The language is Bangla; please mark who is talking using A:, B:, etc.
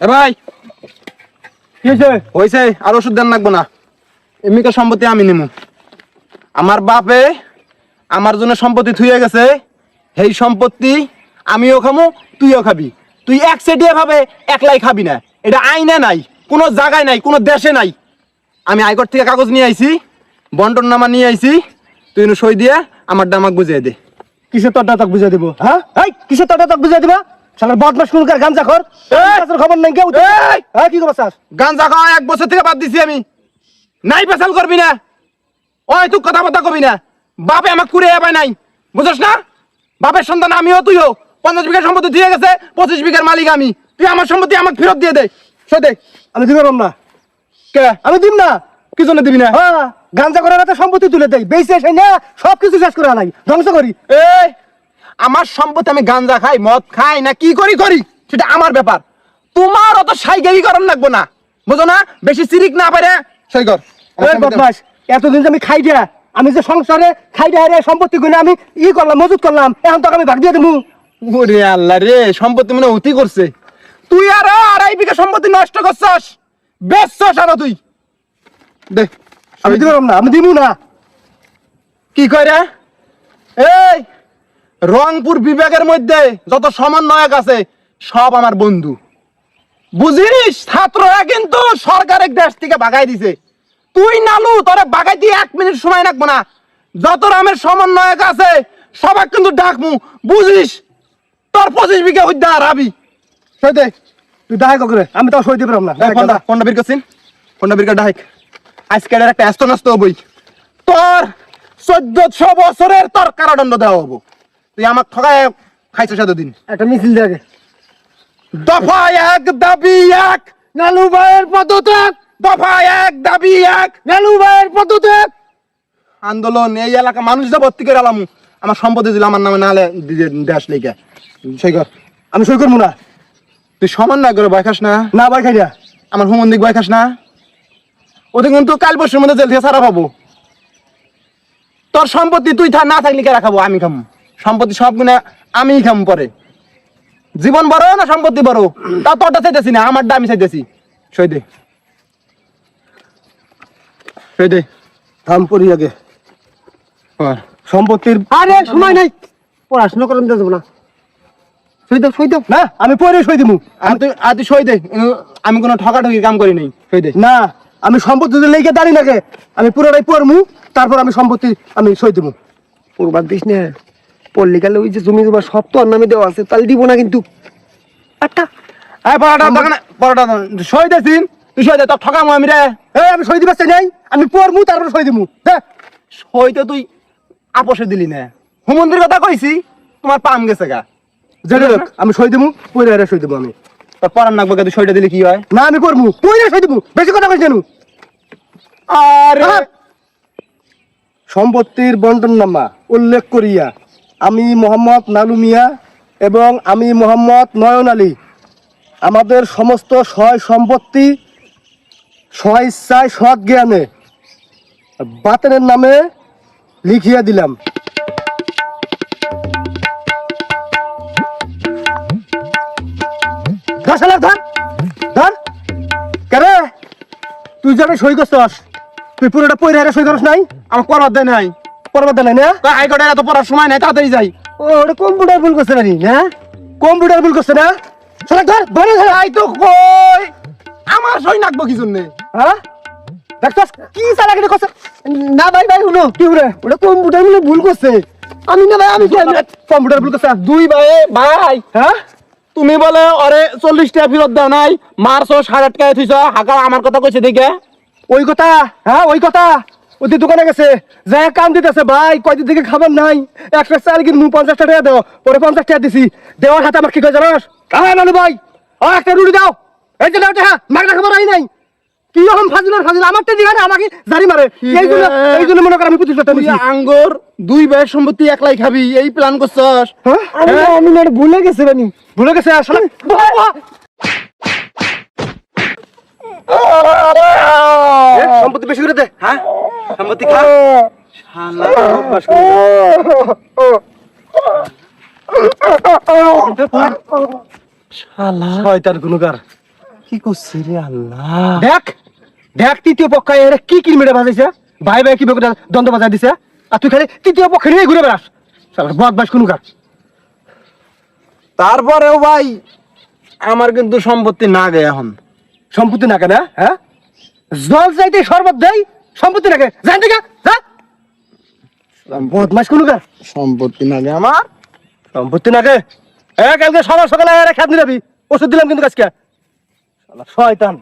A: এ ভাই।
B: কি হয়েছে
A: হয়েছে আর ওষুধ দেন লাগবো না। এমনিকে সম্পত্তি আমি নিমু। আমার বাপে আমার জন্য সম্পত্তি থুয়ে গেছে। সেই সম্পত্তি আমিও খামু তুইও খাবি। তুই এক সেটিয়ে ভাবে একলাই খাবি না। এটা আইনে নাই কোনো জায়গায় নাই কোনো দেশে নাই। আমি আয়কর থেকে কাগজ নিয়ে আইছি বন্টন নামা নিয়ে আইছি। তুই সই দিয়ে আমার দামাক বুঝিয়ে দে।
B: কিসের তোরটা তক বুঝাই দিব হ্যাঁ? কিসের তোরটা তক বুঝাই দিবা? শালার বদমাস কুলকার খর।
A: এই!
B: খবর নাই কেউ! হ্যাঁ কি স্যার?
A: গাঞ্জা খাওয়া এক বছর থেকে বাদ দিছি আমি। নাই পেশাল করবি না। ওই তুই কবি না। বাপে আমাক কুড়ে এবার নাই। বুঝছ না? বাপের সন্তান আমিও তুইও। পঞ্চাশ বিঘা সম্পত্তি দিয়ে গেছে পঁচিশ বিঘার মালিক আমি। তুই আমার সম্পত্তি আমাকে ফেরত দিয়ে দে। সই দে।
B: আমি দিব না
A: কে?
B: আমি দিব না।
A: কি জন্য দিবি না?
B: হ্যাঁ গাঞ্জা করার একটা সম্পত্তি তুলে দেই। বেঁচে এসে না সব কিছু শেষ করে আলাই ধ্বংস করি।
A: এই! আমার সম্পত্তি আমি গাঞ্জা খাই মদ খাই না কি করি করি? সেটা আমার ব্যাপার। তোমার অত সাইগেরি করার লাগবো না। বুঝো না? বেশি সিরিক না পারে
B: বদমাস এতদিন যে আমি খাই দিয়া আমি যে সংসারে খাই দিয়া রে সম্পত্তি গুনে আমি ই করলাম মজুত করলাম এখন তোকে আমি ভাগ দিয়ে দেবো
A: ওরে আল্লাহ রে সম্পত্তি মানে অতি করছে। তুই আর আড়াই বিঘা সম্পত্তি নষ্ট করছস। বেচছস আরও তুই। দে
B: আমি দিব না আমি দিব না।
A: কি কইরা? এই রংপুর বিভাগের মধ্যে যত সমন্বয়ক আছে সব আমার বন্ধু। বুঝিস? ছাত্ররা কিন্তু সরকারের দেশ থেকে বাগাই দিছে। তুই নালু তোরে বাগাই দিয়ে এক মিনিট সময় রাখব না। যত রামের সমন্বয়ক আছে সবাই কিন্তু ডাকমু বুঝিস? তোর পঁচিশ বিঘা উদ্যা রাবি। দে
B: তুই দায় করে আমি তো সই দিব না।
A: ফোনটা ফোনটা বের করছিন ফোনটা বের কর এর একটা অ্যাস্ত নষ্ট হবই তোর চোদ্দশো বছরের তোর কারাদণ্ড দেওয়া হব। তুই আমার ঠকায় খাইছো সেতদিন
B: একটা মিছিল দেখে
A: দফা এক দাবি এক
B: নালু ভাইয়ের পদত্যাগ।
A: দফা এক দাবি এক
B: নালু ভাইয়ের পদত্যাগ।
A: আন্দোলন এই এলাকা মানুষ যা ভর্তি করে আলাম। আমার সম্পত্তি দিল আমার নামে নাহলে দেশ লেগে। সই কর
B: আমি সই করব না।
A: তুই সমান না করে ভয় খাস না।
B: না ভাই খাই
A: আমার হুমন্দিক ভয় খাস না। ওদের কিন্তু কাল পরশুর মধ্যে জেল থেকে সারা পাবো। তোর সম্পত্তি তুই থা- না থাকলে কে রাখাবো? আমি খাম। সম্পত্তি সব গুণে আমি খাম পরে। জীবন বড় না সম্পত্তি বড়? তা তোরটা চাইতেছি না আমারটা আমি চাইতেছি। সই দে। সই দে।
B: থাম পড়ি আগে। সম্পত্তির আরে সময় নাই। পড়াশোনা করেন দেবো না। সই দাও সই দাও না আমি পরে সই দিব
A: আর তুই আর তুই সই দে। আমি কোনো ঠকাঠকি কাম করি নাই। সই দে।
B: না আমি সম্পত্তি যদি লেগে দাঁড়িয়ে থাকে আমি পুরোটাই পড়মু তারপর আমি সম্পত্তি আমি সই দিব
C: পড়বার দিস না। ওই যে জমি জমা সব তো আর নামে দেওয়া আছে তাহলে দিব না কিন্তু।
A: এই পড়াটা দোকানে পড়াটা সই দেছিন তুই সই দে তোর ঠকামো আমি রে।
B: এই আমি সই চাই নাই। আমি পড়মু তারপর সই দিমু। হ্যাঁ
A: সই তো তুই আপোষে দিলি না। হুমন্দির কথা কইছি তোমার পাম গেছে গা।
B: আমি সই দিমু পরে আরে সই দিব আমি।
A: তোর পরার নাকবো তুই সইটা দিলে কি হয়?
B: না আমি পড়মু পরে সই দিব বেশি কথা কইছ জানু
A: আরে!
B: সম্পত্তির বন্টননামা উল্লেখ করিয়া আমি মোহাম্মদ নালু মিয়া এবং আমি মোহাম্মদ নয়ন আলী। আমাদের সমস্ত সয় সম্পত্তি সয় ইচ্ছায় সৎ জ্ঞানে বাতেনের নামে লিখিয়া দিলাম। তুই যাবে সই করছস, তুই পুরোটা পয়রা সই করস নাই?
A: আমার পড়ার দেয় নাই।
B: পরবর্তী নাই না?
A: হাইকোর্টে এত পড়ার সময় নাই তাড়াতাড়ি যাই।
B: ও ওটা কম্পিউটার ভুল করছে নানি না? কম্পিউটার ভুল করছে না? শালা ধর ধরে ধর
A: তো কই? আমার সই নাকবো কি জন্যে
B: হ্যাঁ? দেখছস কি চালাকি করছে? না ভাই ভাই শুনো কি হরে ওটা কম্পিউটার বলে ভুল করছে। আমি না ভাই আমি কম্পিউটার ভুল করছে।
A: দুই ভাই ভাই।
B: হ্যাঁ?
A: তুমি বলে ওরে চল্লিশ টাকা ফেরত দাও নাই। মারছো সাড়ে আট টাকা থুইছ। হাকা আমার কথা কইছে দেখে?
B: ওই কথা হ্যাঁ ওই কথা। ওদের দোকানে গেছে। যাই কাম দিতেছে ভাই কয়দিন থেকে খাবার নাই। একটা চাল কিনবো পঞ্চাশ টাকা দাও পরে পঞ্চাশ টাকা দিছি। দেওয়ার হাতে আমার কি কয় জানাস? হ্যাঁ নানু ভাই ও একটা রুটি দাও। এই যে দাও টাকা মাগনা খাবার আই নাই। কি রকম ফাজিল ফাজিল আমার তো দিঘা আমাকে জারি মারে। এই জন্য এই জন্য মনে কর আমি
A: তুই আঙ্গুর দুই ভাইয়ের সম্পত্তি একলাই খাবি এই প্ল্যান করছস।
B: হ্যাঁ? আমি আমি না ভুলে গেছে রানি ভুলে গেছে আসলে সম্পত্তি বেশি করে দে
A: হ্যাঁ? সম্পত্তি খা শালা অভ্যাস শালা।
B: শয়তান
A: কি করছে রে আল্লাহ?
B: দেখ দেখ তৃতীয় পক্ষ এর কি কি মেরে বাজাইছে ভাই ভাই কি দ্বন্দ্ব বাজাই দিছে? আর তুই খালি তৃতীয় পক্ষ নিয়ে ঘুরে বেড়াস। শালা বদমাস কোনো
A: তারপরেও ভাই আমার কিন্তু সম্পত্তি না গে এখন।
B: সম্পত্তি না হ্যাঁ? জল চাইতে শরবত দেই সম্পত্তি নাকে? জান থেকে যা বদমাস কোন কার
A: সম্পত্তি না আমার?
B: সম্পত্তি নাকে? এ কালকে সকাল সকালে এরা খেত যাবি। ওষুধ দিলাম কিন্তু গাছকে শালা শয়তান।